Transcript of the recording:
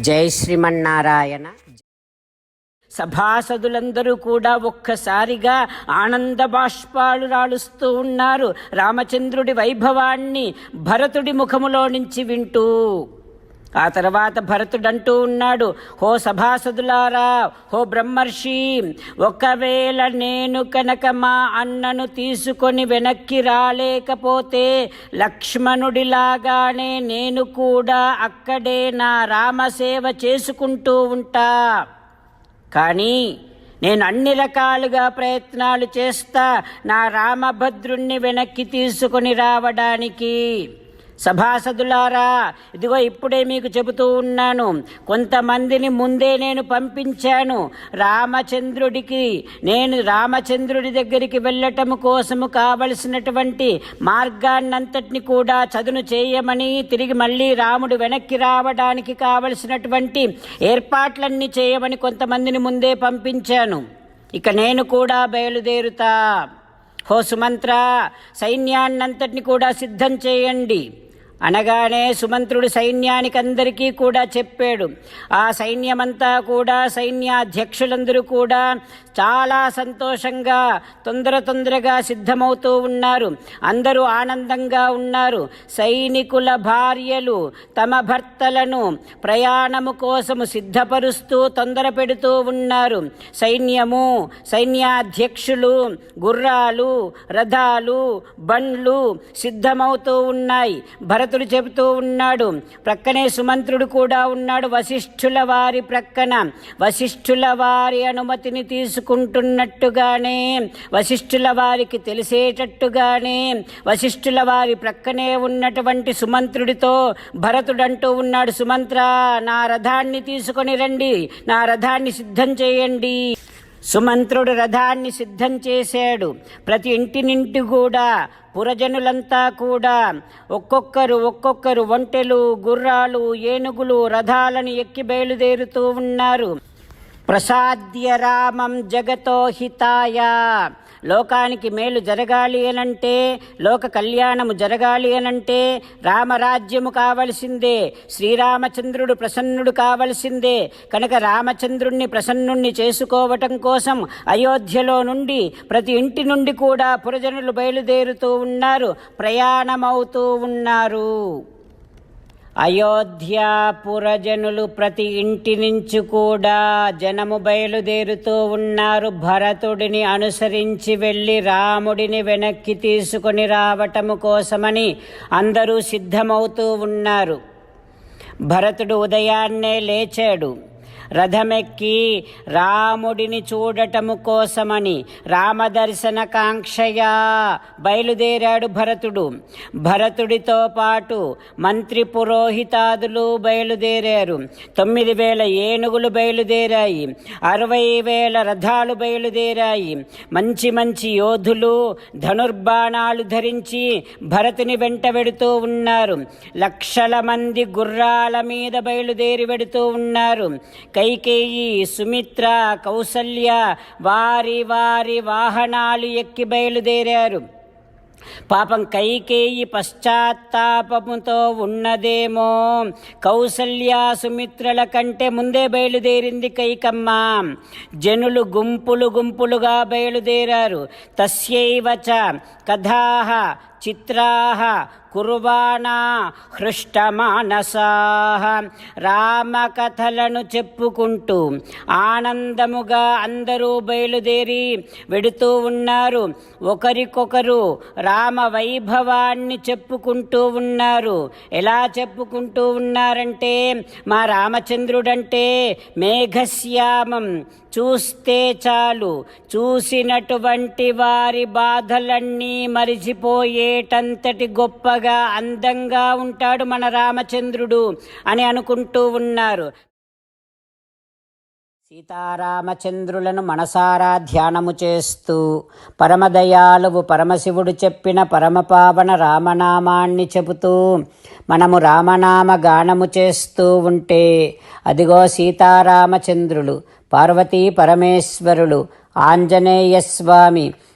జై శ్రీమన్నారాయణ. సభాసదులందరూ కూడా ఒక్కసారిగా ఆనంద బాష్పాలు రాలుస్తూ ఉన్నారు. రామచంద్రుడి వైభవాన్ని భరతుడి ముఖములో నుంచి వింటూ ఆ తర్వాత భరతుడంటూ ఉన్నాడు హో సభాసదులారా హో బ్రహ్మర్షి ఒకవేళ నేను కనుక మా అన్నను తీసుకొని వెనక్కి రాలేకపోతే లక్ష్మణుడిలాగానే నేను కూడా అక్కడే నా రామసేవ చేసుకుంటూ ఉంటా. కానీ నేను అన్ని రకాలుగా ప్రయత్నాలు చేస్తా నా రామభద్రుణ్ణి వెనక్కి తీసుకొని రావడానికి. సభాసదులారా ఇదిగో ఇప్పుడే మీకు చెబుతూ ఉన్నాను. కొంతమందిని ముందే నేను పంపించాను రామచంద్రుడికి. నేను రామచంద్రుడి దగ్గరికి వెళ్ళటం కోసము కావలసినటువంటి మార్గాన్నంతటిని కూడా చదును చేయమని తిరిగి మళ్ళీ రాముడు వెనక్కి రావడానికి కావలసినటువంటి ఏర్పాట్లన్నీ చేయమని కొంతమందిని ముందే పంపించాను. ఇక నేను కూడా బయలుదేరుతా. హో సుమంత్ర సైన్యాన్నంతటిని కూడా సిద్ధం చేయండి. అనగానే సుమంత్రుడు సైన్యానికందరికీ కూడా చెప్పాడు. ఆ సైన్యమంతా కూడా సైన్యాధ్యక్షులందరూ కూడా చాలా సంతోషంగా తొందర తొందరగా సిద్ధమవుతూ ఉన్నారు. అందరూ ఆనందంగా ఉన్నారు. సైనికుల భార్యలు తమ భర్తలను ప్రయాణము కోసము సిద్ధపరుస్తూ తొందర పెడుతూ ఉన్నారు. సైన్యము సైన్యాధ్యక్షులు గుర్రాలు రథాలు బండ్లు సిద్ధమవుతూ ఉన్నాయి. భరతుడు చెబుతూ ఉన్నాడు. ప్రక్కనే సుమంత్రుడు కూడా ఉన్నాడు. వశిష్ఠుల వారి ప్రక్కన. వశిష్ఠుల వారి అనుమతిని తీసుకుంటున్నట్టుగానే వశిష్ఠుల వారికి తెలిసేటట్టుగానే వశిష్ఠుల వారి ప్రక్కనే ఉన్నటువంటి సుమంత్రుడితో భరతుడంటూ ఉన్నాడు. సుమంత్ర నా రథాన్ని తీసుకొని రండి. నా రథాన్ని సిద్ధం చేయండి. సుమంత్రుడు రథాన్ని సిద్ధం చేశాడు. ప్రతి ఇంటి నింటి కూడా పురజనులంతా కూడా ఒక్కొక్కరు ఒక్కొక్కరు ఒంటెలు గుర్రాలు ఏనుగులు రథాలను ఎక్కి బయలుదేరుతూ ఉన్నారు. ప్రసాద్య రామం జగతో హితాయ. లోకానికి మేలు జరగాలి అనంటే లోక కళ్యాణము జరగాలి అనంటే రామరాజ్యము కావలసిందే శ్రీరామచంద్రుడు ప్రసన్నుడు కావలసిందే. కనుక రామచంద్రుణ్ణి ప్రసన్నుణ్ణి చేసుకోవటం కోసం అయోధ్యలో నుండి ప్రతి ఇంటి నుండి కూడా పురజనులు బయలుదేరుతూ ఉన్నారు ప్రయాణమవుతూ ఉన్నారు. అయోధ్యాపురజనులు ప్రతి ఇంటి నుంచి కూడా జనము బయలుదేరుతూ ఉన్నారు. భరతుడిని అనుసరించి వెళ్ళి రాముడిని వెనక్కి తీసుకొని రావటము కోసమని అందరూ సిద్ధమవుతూ ఉన్నారు. భరతుడు ఉదయాన్నే లేచాడు. రథమెక్కి రాముడిని చూడటము కోసమని రామదర్శన కాంక్షయా బయలుదేరాడు భరతుడు. భరతుడితో పాటు మంత్రి పురోహితాదులు బయలుదేరారు. తొమ్మిది వేల ఏనుగులు బయలుదేరాయి. అరవై వేల రథాలు బయలుదేరాయి. మంచి మంచి యోధులు ధనుర్బాణాలు ధరించి భరతుని వెంట వెడుతూ ఉన్నారు. లక్షల మంది గుర్రాల మీద బయలుదేరి వెడుతూ ఉన్నారు. కైకేయి సుమిత్ర కౌసల్య వారి వారి వాహనాలు ఎక్కి బయలుదేరారు. పాపం కైకేయి పశ్చాత్తాపముతో ఉన్నదేమో. కౌసల్య సుమిత్రల కంటే ముందే బయలుదేరింది కైకమ్మ. జనులు గుంపులు గుంపులుగా బయలుదేరారు. తస్యైవచ కథాహ చిత్రాహ కుర్వాణా హృష్టమానసా. రామకథలను చెప్పుకుంటూ ఆనందముగా అందరూ బయలుదేరి వెడుతూ ఉన్నారు. ఒకరికొకరు రామ వైభవాన్ని చెప్పుకుంటూ ఉన్నారు. ఎలా చెప్పుకుంటూ ఉన్నారంటే మా రామచంద్రుడంటే మేఘశ్యామం. చూస్తే చాలు చూసినటువంటి వారి బాధలన్నీ మరిచిపోయే అంతటి గొప్పగా అందంగా ఉంటాడు మన రామచంద్రుడు అని అనుకుంటూ ఉన్నారు. సీతారామచంద్రులను మనసారా ధ్యానము చేస్తూ పరమదయాలువు పరమశివుడు చెప్పిన పరమపావన రామనామాన్ని చెబుతూ మనము రామనామ గానము చేస్తూ ఉంటే అదిగో సీతారామచంద్రులు పార్వతీ పరమేశ్వరులు ఆంజనేయ స్వామి